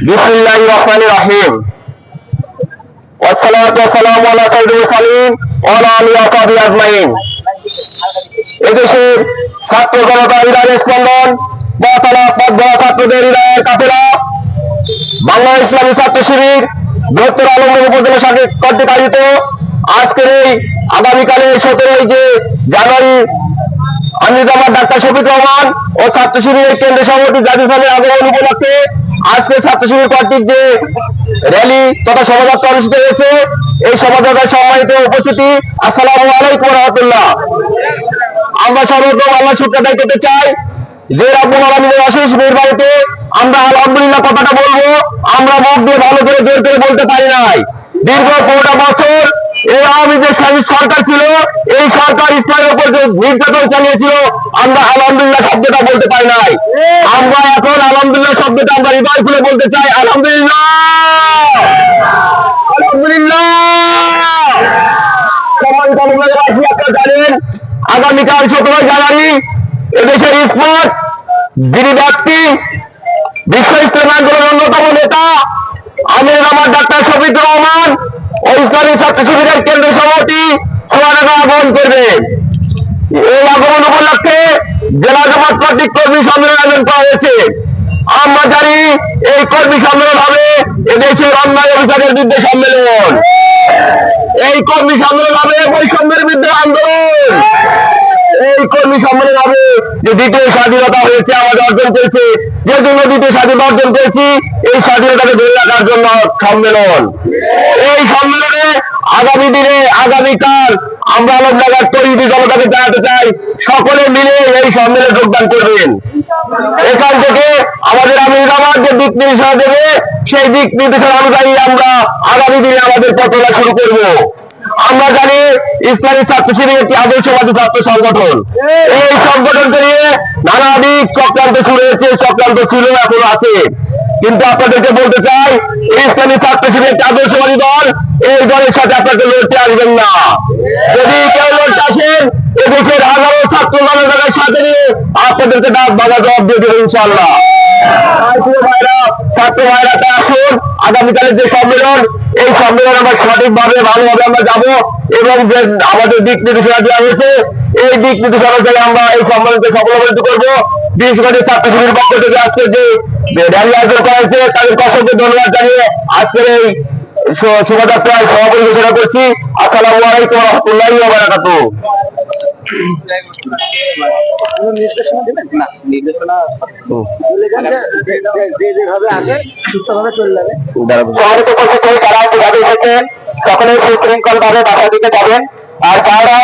বিসমিল্লাহির রহমানির রহিম والصلاة والسلام على سيد المرسلين وعلى آله وصحبه أجمعين এদেশের ছাত্র জনতা হৃদয়ের স্পন্দন বতলা পদ্মা ছাত্রদের হৃদয়ের কাফেলা বাংলা ইসলামী ছাত্র শিবির বৃহত্তর আলমগঞ্জ উপজেলা শাখা কর্তৃক আয়োজিত আজকের এই আগামীকালের সতেরোই যে জানুয়ারি আমি আমার ডাক্তার শফিক রহমান ও ছাত্র শিবিরের কেন্দ্রীয় সভাপতি জাতীয় সালের আগমন উপলক্ষে আজকে ছাত্র শিবির কর্তৃক যে র্যালি তথা শোভাযাত্রা অনুষ্ঠিত হয়েছে, এই শোভাযাত্রায় সম্মানিত উপস্থিতি। আসসালামু আলাইকুম রহমতুল্লাহ আমরা সর্বপ্রথম আল্লাহ শুক্র আদায় করতে চাই, যে রাব্বুল আলামিনের অশেষ মেহেরবানিতে আমরা আলহামদুলিল্লাহ কথাটা বলব, আমরা মুখ দিয়ে ভালো করে জোর করে বলতে পারি নাই। দীর্ঘ পনেরো বছর এই আওয়ামী যে সরকার ছিল, এই সরকার ইসলামের উপর যে নির্যাতন চালিয়েছিল, আমরা আলহামদুলিল্লাহ শব্দটা বলতে পারি নাই। আমরা এখন আলহামদুলিল্লাহ শব্দটা আমরা হৃদয় খুলে বলতে চাই, আলহামদুলিল্লাহ! আলহামদুলিল্লাহ! আগামীকাল সতেরোই জানুয়ারি এদেশের স্পোর্ট যিনি ব্যক্তি, বিশ্ব ইসলাম অন্যতম নেতা, আমির আমার ডাক্তার ইসলামী ছাত্র শিবিরের কেন্দ্রীয় সভাপতি সোয়ানাগা আগমন করবে। এই আগমন উপলক্ষে জেলা জামাত কর্তৃক কর্মী সম্মেলন আয়োজন করা হয়েছে। আমরা জানি এই কর্মী সম্মেলন হবে এদেশের অন্যায় অফিসারের বিরুদ্ধে সম্মেলন। এই কর্মী সম্মেলন হবে বৈষম্যের বিরুদ্ধে আন্দোলন। এই কর্মী সম্মেলন হবে যে দ্বিতীয় স্বাধীনতা হয়েছে, আমাদের অর্জন করেছে যে জন্য দ্বিতীয় স্বাধীনতা অর্জন করেছি এই স্বাধীনতাকে ধরে রাখার জন্য সম্মেলন। এই সম্মেলনে আগামী দিনে, আগামীকাল আমরা আলমনগর তৈরি জনতাকে জানাতে চাই, সকলে মিলে এই সম্মেলনে যোগদান করবেন। এখান থেকে আমাদের আমির জামাত যে দিক নির্দেশনা দেবে, সেই দিক নির্দেশনা অনুযায়ী আমরা আগামী দিনে আমাদের পথলা শুরু করব। আমরা জানি ইসলামী ছাত্র শিবির একটি আদর্শবাদী ছাত্র সংগঠন। এই সংগঠনকে নিয়ে নানা দিক চক্রান্ত শুরু হয়েছে চক্রান্ত ছিল, এখনও আছে। কিন্তু আপনাদেরকে বলতে চাই ইসলামী ছাত্র শিবির একটি আদর্শবাদী দল, এই দলের সাথে আপনাকে লড়তে আসবেন না। যদি কেউ লড়তে আসেন, এদেশের হাজারো আপনাদেরকে ডাক জবাব দিয়ে দেবেন ইনশাল্লাহ ছাত্র ভাইরা তাই আসুন। আগামীকালের যে সম্মেলন, এই সম্মেলন আমরা সঠিকভাবে, ভালোভাবে আমরা যাব এবং যে আমাদের দিক নির্দেশনা দেওয়া হয়েছে, এই দিক নির্দেশনা অনুযায়ী আমরা এই সম্মেলনকে সফলবৃদ্ধ করব। বিশেষ করে ছাত্র শিবির পক্ষ থেকে আজকে যে আয়োজন করা হয়েছে অসংখ্য ধন্যবাদ জানিয়ে আজকের এই শোভাযাত্রায় সভাপতি ঘোষণা করছি। আসসালামু আলাইকুম রহমতুল্লাহি ওয়া সকলে সুশৃঙ্খল ভাবে দিকে যাবেন। আর যারা